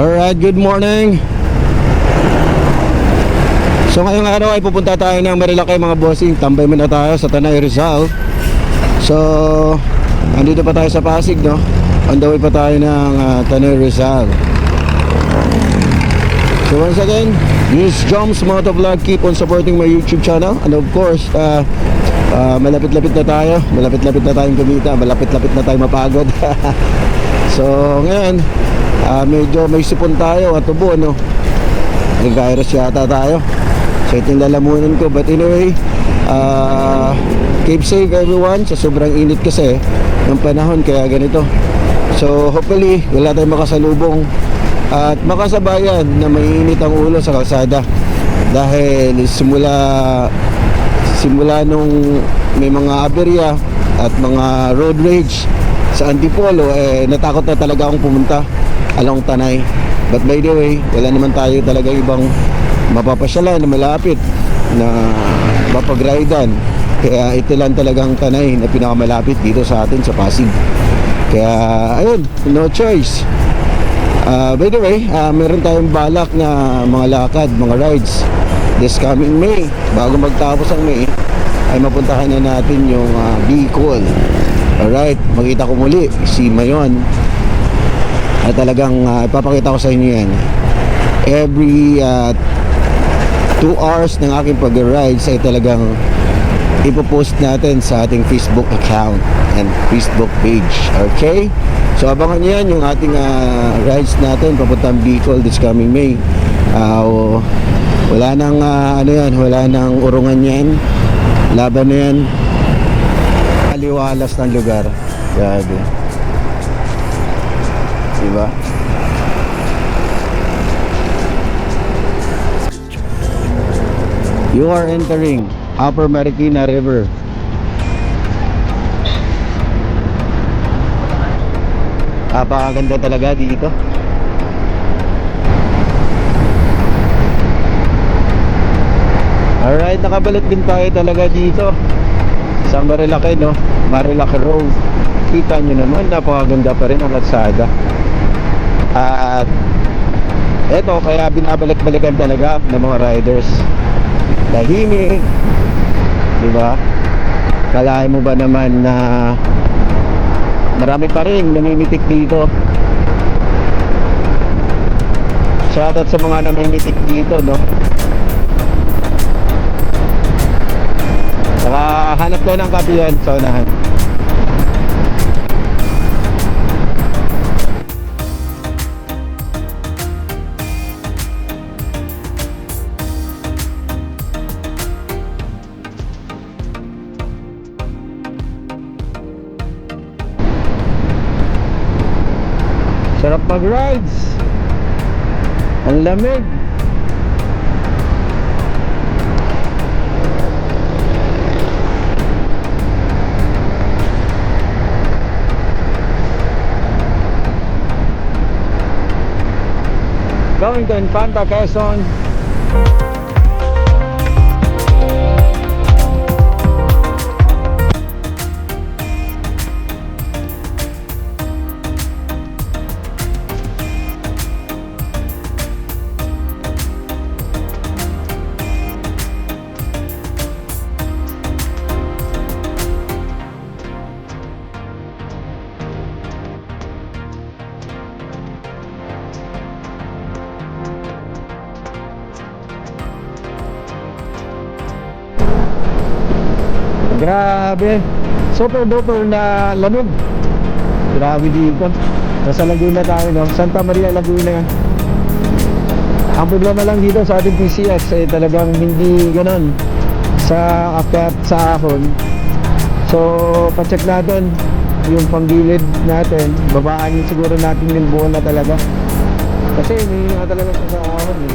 Alright, good morning. So ngayong araw ay pupunta tayo ng Marilaki mga bossing. Tambay muna tayo sa Tanay Rizal. So, andito pa tayo sa Pasig, no? On the way pa tayo ng ah, Tanay Rizal. So once again, is Joms Motovlog. Keep on supporting my YouTube channel. And of course, uh, uh, malapit-lapit na tayo. Malapit-lapit na tayong kumita. Malapit-lapit na tayo mapagod. so ngayon, ah, medyo may sipon tayo at tubo, no? Nag-virus yata tayo. So ito yung lalamunan ko. But anyway, uh, keep safe everyone. Sa sobrang init kasi ng panahon kaya ganito. So hopefully, wala tayong makasalubong at makasabayan na mainit ang ulo sa kalsada dahil simula simula nung may mga aberya at mga road rage sa Antipolo eh natakot na talaga akong pumunta along Tanay but by the way wala naman tayo talaga ibang mapapasyalan na malapit na mapag-ridean kaya ito lang talagang Tanay na pinakamalapit dito sa atin sa Pasig kaya ayun no choice Ah, by the way, ah, meron tayong balak na mga lakad, mga rides this coming May. Bago magtapos ang May, ay mapuntahan na natin yung uh, Bicol. Alright, makita ko muli si Mayon. At talagang ah, ipapakita ko sa inyo yan. Every 2 hours ng aking pag-rides ay talagang ipopost natin sa ating Facebook account and Facebook page. Okay? So abangan niyo yan yung ating ah, rides natin papuntang Bicol this coming May. Ah, o- wala nang ah, ano yan, wala nang urungan yan. Laban na yan. Aliwalas ng lugar. Grabe. Diba? You are entering Upper Marikina River. Napakaganda talaga dito. Alright, nakabalik din tayo talaga dito sa Marilaki, no? Marilaki Road. Kita nyo naman, napakaganda pa rin ang kalsada. At eto, kaya binabalik-balikan talaga ng mga riders. Tahimik, di ba? Kalahin mo ba naman na marami pa rin namimitik dito. Shoutout sa mga namimitik dito, no? Saka hanap ko ng kape yan sa Sarap mag-rides. Ang lamig. Going to Infanta, Quezon. Grabe. Super duper na lamig. Grabe dito. Nasa Laguna tayo, no? Santa Maria, Laguna. Ang problema lang dito sa ating PCX ay talagang hindi ganon sa akyat sa ahon. So, pacheck natin yung panggilid natin. Babaan siguro natin yung buo na talaga. Kasi hindi nga talaga sa ahon eh.